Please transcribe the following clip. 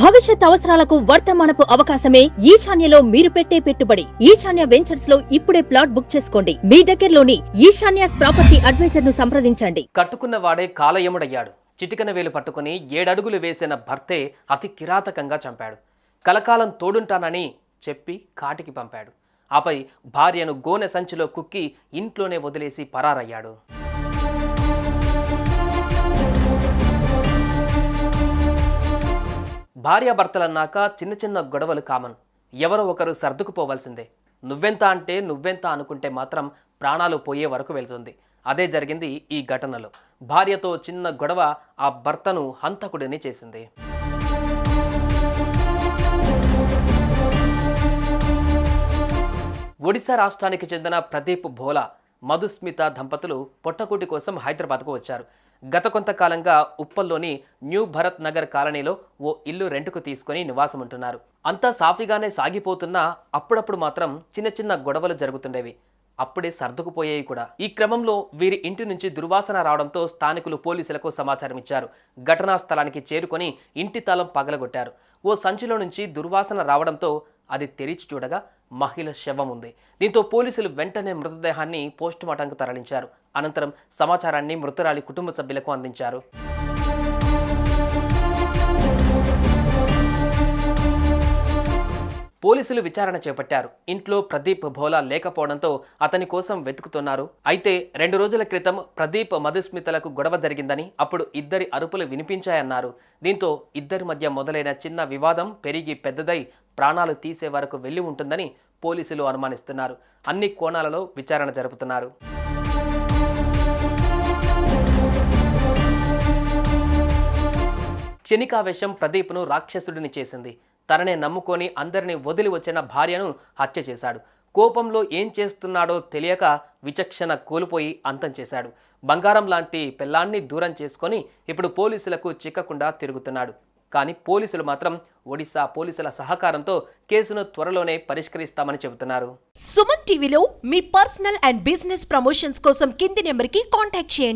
భవిష్యత్ అవసరాలకు వర్తమానపు అవకాశమే ఈశాన్యలో మీరు పెట్టే పెట్టుబడి. ఈశాన్య వెంచర్స్లో ఇప్పుడే ప్లాట్ బుక్ చేసుకోండి. మీ దగ్గరలోని ఈశాన్యాస్ ప్రాపర్టీ అడ్వైజర్ను సంప్రదించండి. కట్టుకున్న వాడే కాలయముడయ్యాడు. చిటికన వేలు పట్టుకుని ఏడడుగులు వేసిన భర్తే అతి కిరాతకంగా చంపాడు. కలకాలం తోడుంటానని చెప్పి కాటికి పంపాడు. ఆపై భార్యను గోనె సంచిలో కుక్కి ఇంట్లోనే వదిలేసి పరారయ్యాడు. భార్యాభర్తలన్నాక చిన్న చిన్న గొడవలు కామన్. ఎవరో ఒకరు సర్దుకుపోవాల్సిందే. నువ్వెంత అంటే నువ్వెంత అనుకుంటే మాత్రం ప్రాణాలు పోయే వరకు వెళ్తుంది. అదే జరిగింది ఈ ఘటనలో. భార్యతో చిన్న గొడవ ఆ భర్తను హంతకుడిని చేసింది. ఒడిశా రాష్ట్రానికి చెందిన ప్రదీప్ భోలా మధుస్మిత దంపతులు పొట్టకూటి కోసం హైదరాబాద్కు వచ్చారు. గత కొంతకాలంగా ఉప్పల్లోని న్యూ భరత్ నగర్ కాలనీలో ఓ ఇల్లు రెంటుకు తీసుకొని నివాసం ఉంటున్నారు అంతా సాఫీగానే సాగిపోతున్నా అప్పుడప్పుడు మాత్రం చిన్న చిన్న గొడవలు జరుగుతుండేవి. అప్పుడే సర్దుకుపోయాయి కూడా. ఈ క్రమంలో వీరి ఇంటి నుంచి దుర్వాసన రావడంతో స్థానికులు పోలీసులకు సమాచారం ఇచ్చారు ఘటనా స్థలానికి చేరుకొని ఇంటి తాళం పగలగొట్టారు. ఓ సంచిలో నుంచి దుర్వాసన రావడంతో అది తెరిచి చూడగా మహిళ శవం ఉంది. దీంతో పోలీసులు వెంటనే మృతదేహాన్ని పోస్టుమార్టంకు తరలించారు. అనంతరం సమాచారాన్ని మృతురాలి కుటుంబ సభ్యులకు అందించారు. పోలీసులు విచారణ చేపట్టారు. ఇంట్లో ప్రదీప్ భోలా లేకపోవడంతో అతని కోసం వెతుకుతున్నారు. అయితే రెండు రోజుల క్రితం ప్రదీప్ మధుస్మితలకు గొడవ జరిగిందని అప్పుడు ఇద్దరి అరుపులు వినిపించాయన్నారు. దీంతో ఇద్దరి మధ్య మొదలైన చిన్న వివాదం పెరిగి పెద్దదై ప్రాణాలు తీసే వరకు వెళ్ళి ఉంటుందని పోలీసులు అనుమానిస్తున్నారు. అన్ని కోణాలలో విచారణ జరుపుతున్నారు. చెనికావేశం ప్రదీప్ను రాక్షసుడిని చేసింది. తననే నమ్ముకొని అందరినీ వదిలి వచ్చిన భార్యను హత్య చేశాడు. కోపంలో ఏం చేస్తున్నాడో తెలియక విచక్షణ కోల్పోయి అంతం చేశాడు. బంగారం లాంటి పిల్లాన్ని దూరం చేసుకొని ఇప్పుడు పోలీసులకు చిక్కకుండా తిరుగుతున్నాడు. కానీ పోలీసులు మాత్రం ఒడిశా పోలీసుల సహకారంతో కేసును త్వరలోనే పరిష్కరిస్తామని చెబుతున్నారు. సుమన్ టీవీలో మీ పర్సనల్ అండ్ బిజినెస్ ప్రమోషన్స్ కోసం కింది నెంబర్కి కాంటాక్ట్ చేయండి.